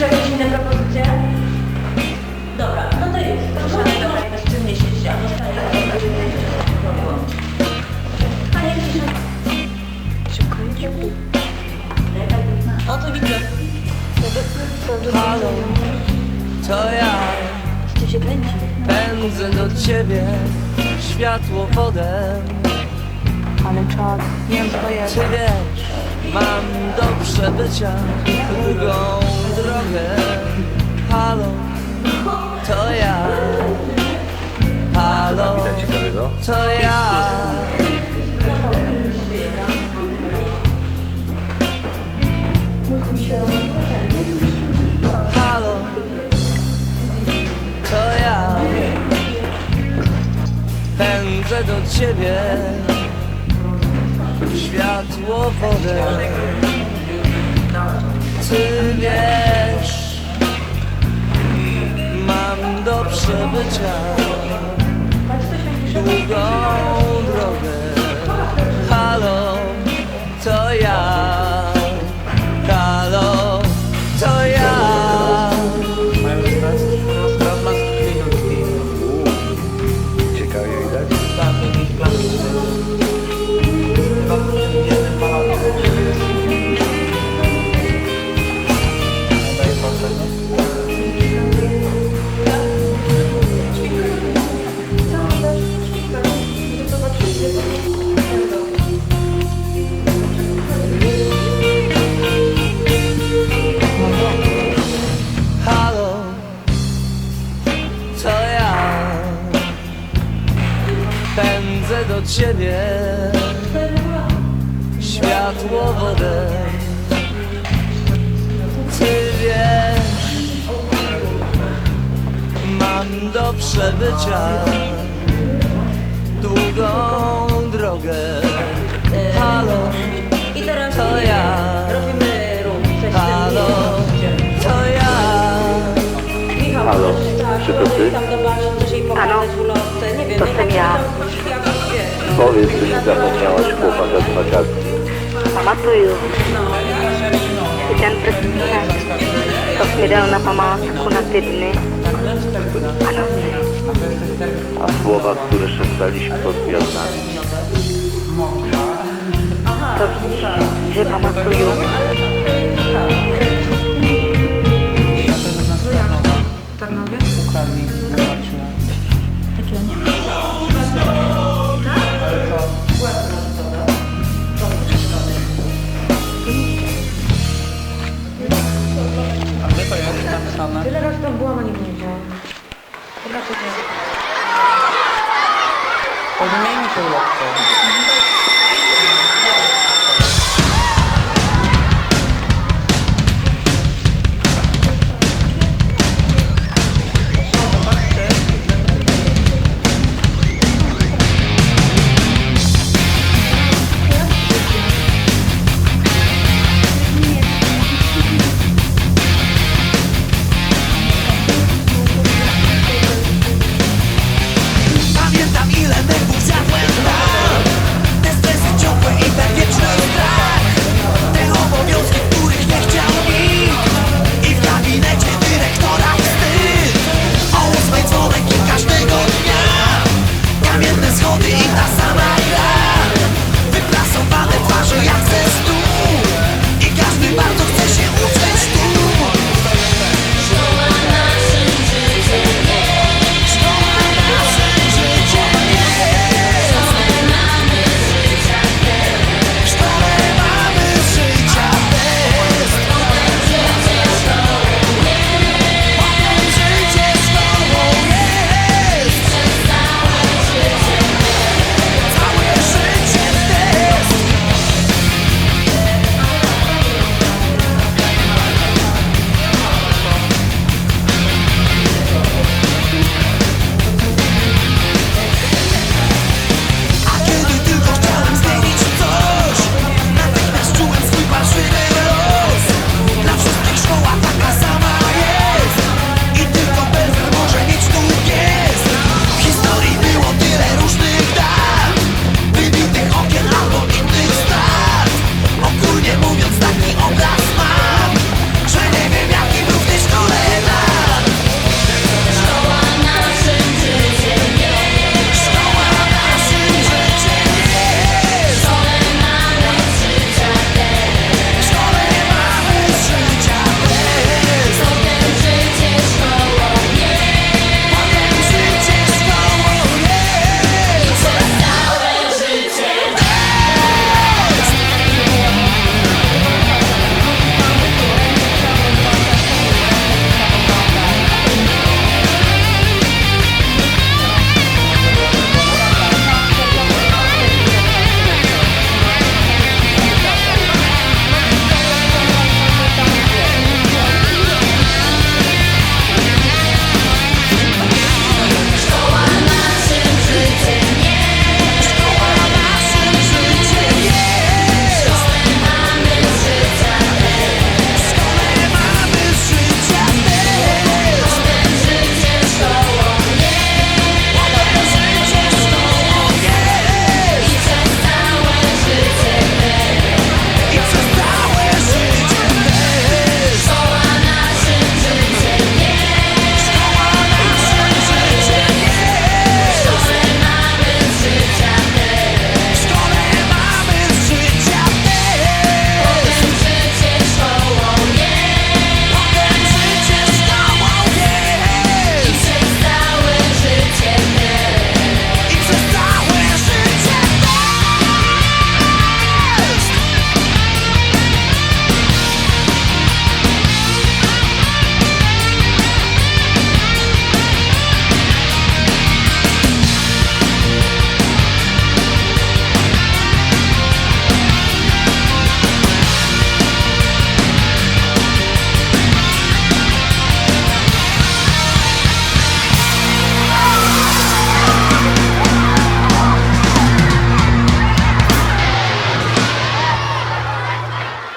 jeszcze jakieś inne propozycje? Dobra, no to już. Proszę, dobra, bezczynnie siedzieć, a dostanie Panie Krzysztof. O, to widzę. Halo, to ja Jeszcze się kręci. pędzę do ciebie światłowodem. Ale czad. Nie wiem, co to jest. Ty wiesz, mam do przebycia długą drogę. Halo, to ja. Halo, to ja. Halo, to ja. Pędzę do ciebie światłowodem Ty wiesz Mam do przebycia Długą ciebie światłowodem. Ty wiesz, mam do przebycia długą drogę. Halo, I teraz to ja. halo, to ja. Michał, Halo, czy to ty? Wiem, To jestem ja. Powiedz, nie zapomniałaś chłopaka z wakacji. Pamatuju. I ten to mi dal na památku na ty dny a noci. A słowa, które szeptaliśmy pod gwiazdami. To víš, že pamatuju Ölmeyi mi fırlattı?